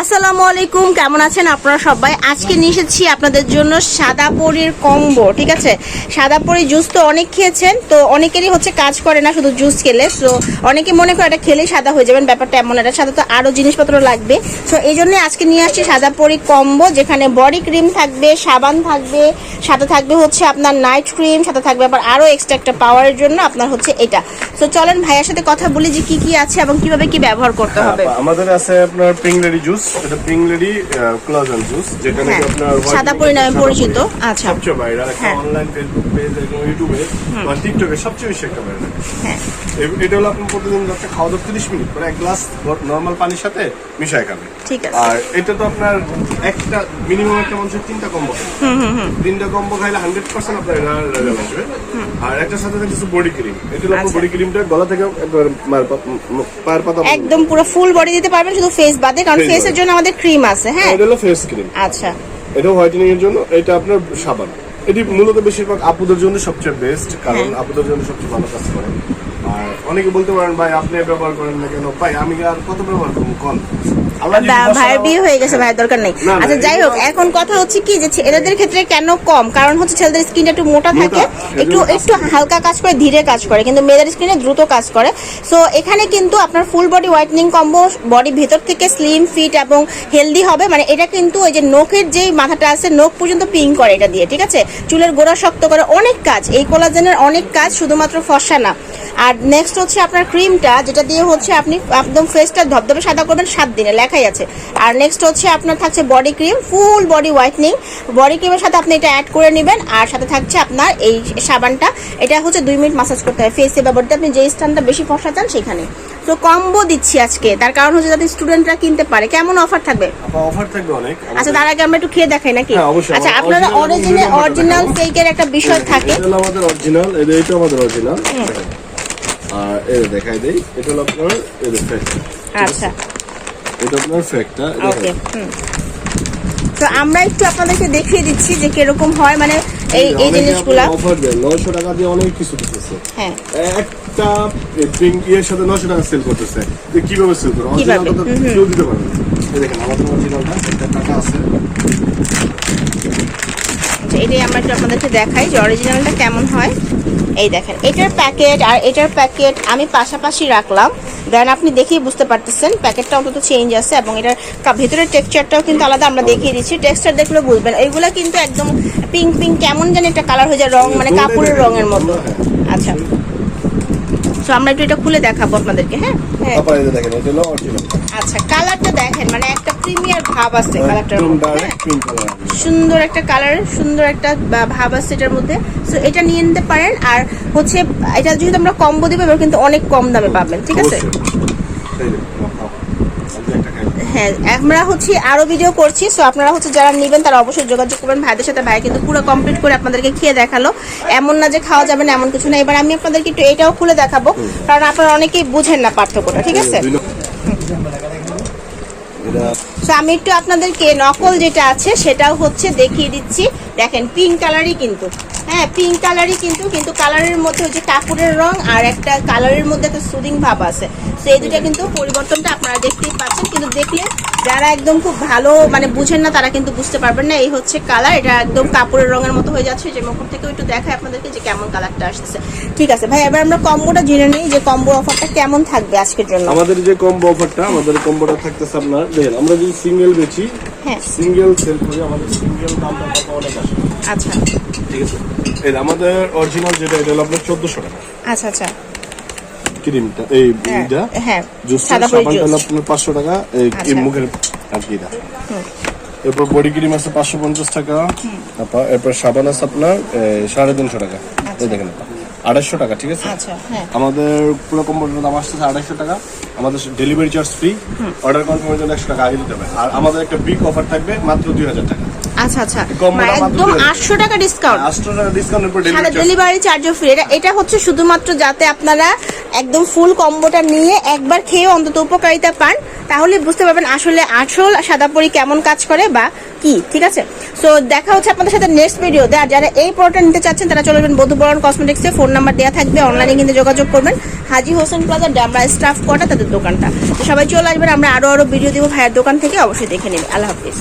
আসসালামু আলাইকুম কেমন আছেন আপনারা সবাই? আজকে নিয়ে এসেছি আপনাদের জন্য সাদা পরির কম্বো ঠিক আছে? সাদা পরি জুস তো অনেক খেয়েছেন তো অনেকেরই হচ্ছে কাজ করে না শুধু জুস খেলে তো অনেকে মনে করে এটা খেলেই সাদা হয়ে যাবেন ব্যাপারটা এমন এটা সাদা তো আরও জিনিসপত্র লাগবে। তো এই জন্য আজকে নিয়ে আসছি সাদা পরি কম্বো যেখানে বডি ক্রিম থাকবে সাবান থাকবে সাথে থাকবে হচ্ছে আপনার নাইট ক্রিম সাথে থাকবে আবার আরও এক্সট্রা একটা পাওয়ারের জন্য আপনার হচ্ছে এটা। তো চলেন ভাইয়ের সাথে কথা বলি যে কি কি আছে এবং কীভাবে কি ব্যবহার করতে হবে। হ্যাঁ, আমাদের আছে আপনার জুস এটা পিংলেডি কোলাজেন জুস যেটা নাকি হ্যাঁ, আপনার সাদা পরি পরিচিত। আচ্ছা। সবচেয়ে ভাইরাল একটা হ্যাঁ। অনলাইন ফেসবুক পেজ এবং ইউটিউবে বা টিকটকে সবচেয়ে বেশি একটা ভাইরাল হ্যাঁ। এটা হলো আপনি প্রতিদিন রাতে খাওয়া দাওয়া তিরিশ মিনিট মানে এক গ্লাস নর্মাল পানির সাথে মিশায় খাবে। ঠিক আছে। আর এটা তো আপনার একটা মিনিমাম একটা মানুষের তিনটা কম্বো তিনটা কম্বো খাইলে হান্ড্রেড পার্সেন্ট আপনার রেজাল্ট আসবে। আর একটার সাথে থাকছে বডি ক্রিম এটা হলো আচ্ছা। বডি ক্রিমটা গলা থেকে একবার পায়ের পাতা একদম পুরো ফুল বডি দিতে পারবেন শুধু ফেস বাদে কারণ Face ফেসের জন্য আমাদের ক্রিম আছে হ্যাঁ? এটা হলো ফেস ক্রিম আচ্ছা। এটা হোয়াইটেনিং এর জন্য এটা আপনার সাবান। এটি মূলত বেশিরভাগ আপুদের জন্য সবচেয়ে বেস্ট কারণ হ্যাঁ। আপুদের জন্য সবচেয়ে ভালো কাজ করে। আর অনেকে বলতে পারেন ভাই আপনি ব্যবহার করেন না কেন? ভাই আমি আর কত ব্যবহার করব? কল ভাইয়ের বিয়ে হয়ে গেছে ভাইয়ের দরকার নেই। আচ্ছা যাই হোক এখন কথা হচ্ছে কি যে ছেলেদের ক্ষেত্রে কেন কম? কারণ হচ্ছে ছেলেদের স্কিনটা একটু মোটা থাকে একটু একটু হালকা কাজ করে ধীরে কাজ করে কিন্তু মেয়েদের স্কিনে দ্রুত কাজ করে। সো এখানে কিন্তু আপনার full body whitening combo body ভেতর থেকে স্লিম ফিট এবং হেলদি হবে। মানে এটা কিন্তু ওই যে নখের যেই মাথাটা আছে নখ পর্যন্ত পিং করে এটা দিয়ে ঠিক আছে? চুলের গোড়া শক্ত করে অনেক কাজ এই কোলাজেনের অনেক কাজ শুধুমাত্র ফর্সা না। আর নেক্সট হচ্ছে আপনার ক্রিমটা যেটা দিয়ে হচ্ছে আপনি একদম ফেসটা ধবধবে সাদা করবেন সাত দিনে লেখাই আছে। আর নেক্সট হচ্ছে আপনার থাকছে body cream full body whitening body ক্রিমের সাথে আপনি এটা অ্যাড করে নেবেন। আর সাথে থাকছে আপনার এই সাবানটা। এটা হচ্ছে দুই মিনিট মাসাজ করতে হয় ফেসে ব্যবহারটা আপনি যে স্থানটা বেশি ফসা চান সেখানে। তো কম্বো দিচ্ছি আজকে। তার কারণ হচ্ছে যাতে স্টুডেন্টরা কিনতে পারে। কেমন অফার থাকবে? অফার থাকবে অনেক। আচ্ছা তার আগে আমরা একটু খেয়ে দেখাই নাকি? হ্যাঁ, আচ্ছা আপনারা অরিজিনাল অরিজিনাল। ফেকের একটা বিষয় থাকে। এটা আমাদের অরিজিনাল এটা এটা আমাদের অরিজিনাল আর এই দেখাই দেই। এটা হলো আপনার আচ্ছা। এটা আপনার ফেকটা ওকে হুম। তো আমরা একটু আপনাদেরকে দেখিয়ে দিচ্ছি যে কীরকম হয় মানে এই এই জিনিসগুলা। অফার দেয় নয়শো টাকা দিয়ে অনেক কিছু দিতেছে। হ্যাঁ। একটা পিঙ্ক ইয়ের সাথে নশো টাকা সেল করতেছে তো কীভাবে সেল করো কীভাবে? অরিজিনালটা তো কেউ দিতে পারবে এই দেখেন আমাদের অরিজিনালটা একটা টাকা আছে। আচ্ছা, এটাই আমরা একটু আপনাদেরকে দেখাই যে অরিজিনালটা কেমন হয়। এই দেখেন এটার প্যাকেট আর এটার প্যাকেট আমি পাশাপাশি রাখলাম। দেন আপনি দেখেই বুঝতে পারতেছেন প্যাকেটটা অন্তত চেঞ্জ আছে এবং এটার ভেতরের টেক্সচারটাও কিন্তু আলাদা আমরা দেখিয়ে দিচ্ছি। টেক্সচার দেখলে বুঝবেন এইগুলা কিন্তু একদম পিঙ্ক পিঙ্ক কেমন যেন একটা কালার হয়ে যায় রং মানে কাপড়ের রঙের মতো। আচ্ছা। তো আমরা একটু এটা খুলে দেখাবো আপনাদেরকে হ্যাঁ? হ্যাঁ তারপরে এই যে দেখেন এটা হলো অরিজিনাল আচ্ছা কালারটা দেখেন মানে একটা প্রিমিয়ার ভাব আছে কালারটার হ্যাঁ? সুন্দর একটা কালার সুন্দর একটা ভাব আছে এটার মধ্যে। সো এটা নিয়ে নিতে পারেন আর হচ্ছে এটা যেহেতু আমরা কম্বো দেবো এবার কিন্তু অনেক কম দামে পাবেন ঠিক আছে? হ্যাঁ আমরা হচ্ছে ভিডিও করছি সো আপনারা হচ্ছে যারা নেবেন তারা অবশ্যই যোগাযোগ করবেন। ভাইদের সাথে ভাই কিন্তু পুরো কমপ্লিট করে আপনাদেরকে খেয়ে দেখাল। এমন না যে খাওয়া যাবে না এমন কিছু না। এবার আমি আপনাদেরকে একটু এটাও খুলে দেখাবো কারণ আপনারা অনেকেই বুঝেন না পার্থক্যটা ঠিক আছে? তো আমি একটু আপনাদেরকে নকল যেটা আছে, সেটাও হচ্ছে দেখিয়ে দিচ্ছি। দেখেন পিঙ্ক কালারই কিন্তু। হ্যাঁ পিঙ্ক কালারই কিন্তু কিন্তু কালারের মধ্যে হচ্ছে কাপড়ের রং আর একটা কালারের মধ্যে একটা সুদিং ভাব আছে। তো এই দুটা কিন্তু পরিবর্তনটা আপনারা দেখতেই পাচ্ছেন। কিন্তু দেখলে যারা একদম খুব ভালো মানে বুঝেন না তারা কিন্তু বুঝতে পারবেন না। এই হচ্ছে কালার এটা একদম কাপড়ের রঙের মতো হয়ে যাচ্ছে। যে মুখর থেকে একটু দেখায় আপনাদেরকে যে কেমন কালারটা আসতেছে। ঠিক আছে ভাই এবার আমরা কম্বোটা জেনে নিই যে কম্বো অফারটা কেমন থাকবে আজকের জন্য। আমাদের যে কম্বো অফারটা আমাদের কম্বোটা থাকতেছে আপনার দেখেন আমরা যদি সিঙ্গেল বেচি হ্যাঁ। সিঙ্গেল সেল করি আমাদের সিঙ্গেল দামটা কত অনেক আসে। আচ্ছা। ঠিক আছে? এই আমাদের অরিজিনাল যেটা এটা হলো আপনার চোদ্দশো টাকা। আচ্ছা আচ্ছা। ক্রিমটা এই হ্যাঁ, এইটা হ্যাঁ সাদা সাবানটা আপনার পাঁচশো টাকা এই আচ্ছা। মুখের আর কি এটা এরপর বডি ক্রিম আছে পাঁচশো পঞ্চাশ টাকা। তারপর এরপর সাবান আছে আপনার এ, সাড়ে তিনশো টাকা। এই দেখেন আড়াইশো টাকা ঠিক আছে? আচ্ছা হ্যাঁ। আমাদের পুরো কম্বোটার দাম আসতেছে আড়াইশো টাকা। আমাদের ডেলিভারি চার্জ ফ্রি। অর্ডার কনফার্মের জন্য একশো টাকা আগে দিতে হবে। আর আমাদের একটা বিগ অফার থাকবে মাত্র দুই হাজার টাকা। আচ্ছা আচ্ছা। একদম দুই আটশো টাকা ডিসকাউন্ট আটশো টাকা ডিসকাউন্টের পর সারা ডেলিভারি ডেলিভারি চার্জও ফ্রি এটা এটা হচ্ছে শুধুমাত্র যাতে আপনারা একদম ফুল কম্বোটা নিয়ে একবার খেয়ে অন্তত উপকারিতা পান তাহলে বুঝতে পারবেন আসলে আসল সাদাপরি কেমন কাজ করে বা কি ঠিক আছে? সো দেখা হচ্ছে আপনাদের সাথে নেক্সট ভিডিও আর যারা এই প্রোডাক্টটা নিতে চাচ্ছেন তারা চলে যাবেন বধুবরণ কসমেটিক্সে ফোন নাম্বার দেওয়া থাকবে অনলাইনে কিন্তু যোগাযোগ করবেন। হাজি হোসেন প্লাজা ডামরা স্টাফ কটা তাদের দোকানটা। সবাই চলে আসবেন আমরা আরও আরও ভিডিও দিব ভাইয়ের দোকান থেকে অবশ্যই দেখে নেবেন। আল্লাহ হাফিজ।